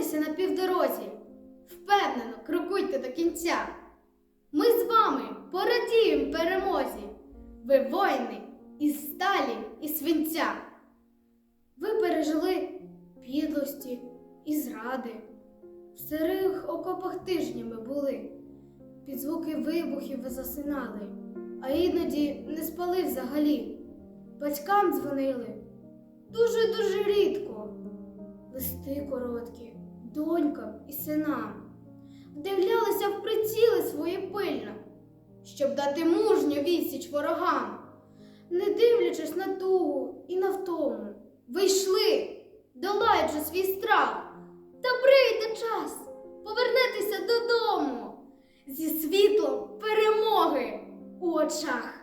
зупиняйтеся на півдорозі. Впевнено, крокуйте до кінця. Ми з вами порадіємо перемозі. Ви воїни із сталі і свинця. Ви пережили підлості і зради. В сирих окопах тижнями були. Під звуки вибухів ви засинали, а іноді не спали взагалі. Батькам дзвонили дуже-дуже рідко. Листи короткі, донькам і синам. Вдивлялися в приціли свої пильно, щоб дати мужню відсіч ворогам. Не дивлячись на тугу і на втому, ви йшли, долаючи свій страх. Та прийде час повернетеся додому зі світлом перемоги у очах.